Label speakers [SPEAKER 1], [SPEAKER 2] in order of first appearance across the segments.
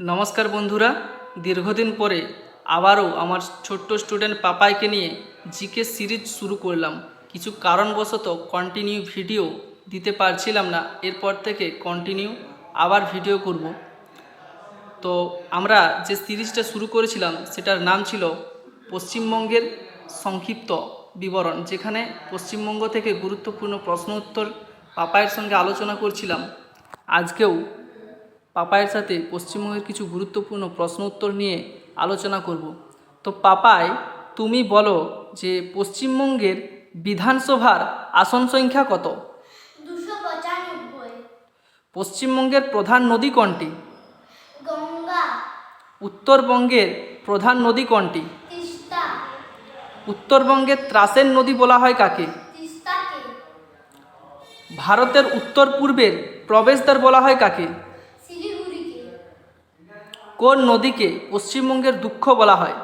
[SPEAKER 1] নমস্কার বন্ধুরা, দীর্ঘদিন পরে আবারও আমার ছোট্ট স্টুডেন্ট পাপাইকে নিয়ে জিকে সিরিজ শুরু করলাম। কিছু কারণবশত কন্টিনিউ ভিডিও দিতে পারছিলাম না, এরপর থেকে কন্টিনিউ আবার ভিডিও করব। তো আমরা যে সিরিজটা শুরু করেছিলাম, সেটার নাম ছিল পশ্চিমবঙ্গের সংক্ষিপ্ত বিবরণ, যেখানে পশ্চিমবঙ্গ থেকে গুরুত্বপূর্ণ প্রশ্ন উত্তর পাপায়ের সঙ্গে আলোচনা করছিলাম। আজকেও পাপায়ের সাথে পশ্চিমবঙ্গের কিছু গুরুত্বপূর্ণ প্রশ্ন উত্তর নিয়ে আলোচনা করব। তো পাপায় তুমি বলো যে পশ্চিমবঙ্গের বিধানসভার আসন সংখ্যা কত? পশ্চিমবঙ্গের প্রধান নদী কোনটি? উত্তরবঙ্গের প্রধান নদী কোনটি? উত্তরবঙ্গের ত্রাসের নদী বলা হয় কাকে? ভারতের উত্তর পূর্বের প্রবেশদ্বার বলা হয় কাকে? কোন নদীকে পশ্চিমবঙ্গের দুঃখ বলা হয়?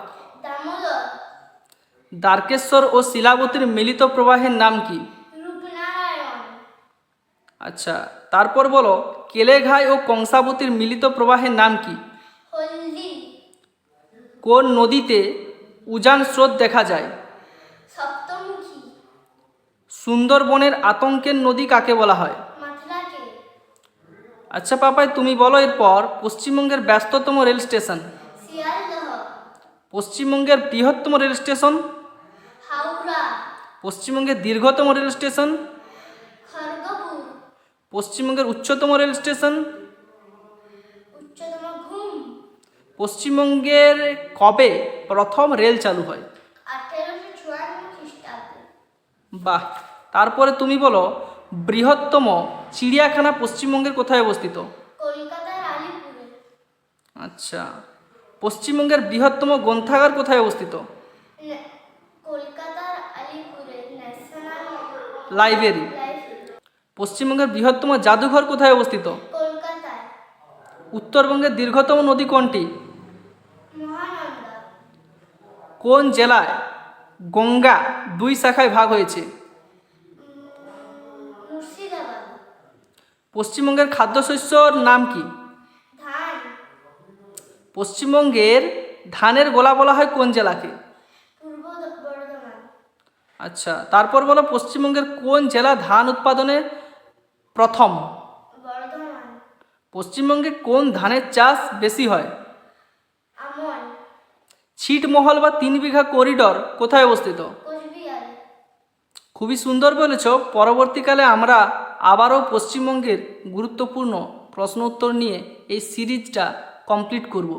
[SPEAKER 1] দ্বারকেশ্বর ও শিলাবতীর মিলিত প্রবাহের নাম কি? আচ্ছা তারপর বলো কেলেঘাই ও কংসাবতীর মিলিত প্রবাহের নাম কি? কোন নদীতে উজান স্রোত দেখা যায়? সুন্দরবনের আতঙ্কের নদী কাকে বলা হয়? আচ্ছা পাপাই তুমি বলো এরপর পশ্চিমবঙ্গের ব্যস্ততম রেল স্টেশন। পশ্চিমবঙ্গের বৃহত্তম রেল স্টেশন? পশ্চিমবঙ্গের দীর্ঘতম রেল স্টেশন? পশ্চিমবঙ্গের উচ্চতম রেল স্টেশন? পশ্চিমবঙ্গের কবে প্রথম রেল চালু হয়? বাহ তারপরে তুমি বলো বৃহত্তম চিড়িয়াখানা পশ্চিমবঙ্গের কোথায় অবস্থিত? আচ্ছা। পশ্চিমবঙ্গের বৃহত্তম গ্রন্থাগার কোথায় অবস্থিত? লাইব্রেরি। পশ্চিমবঙ্গের বৃহত্তম জাদুঘর কোথায় অবস্থিত? উত্তরবঙ্গের দীর্ঘতম নদী কোনটি? কোন জেলায় গঙ্গা দুই শাখায় ভাগ হয়েছে? পশ্চিমবঙ্গের খাদ্যশস্যর নাম কি? পশ্চিমবঙ্গের ধানের গোলা বলা হয় কোন জেলাকে? আচ্ছা তারপর বলো পশ্চিমবঙ্গের কোন জেলা ধান উৎপাদনে প্রথম? পশ্চিমবঙ্গে কোন ধানের চাষ বেশি হয়? ছিটমহল বা তিন বিঘা করিডর কোথায় অবস্থিত? খুবই সুন্দর বলেছ পরবর্তীকালে আমরা আবারও পশ্চিমবঙ্গের গুরুত্বপূর্ণ প্রশ্ন উত্তর নিয়ে এই সিরিজটা কমপ্লিট করব।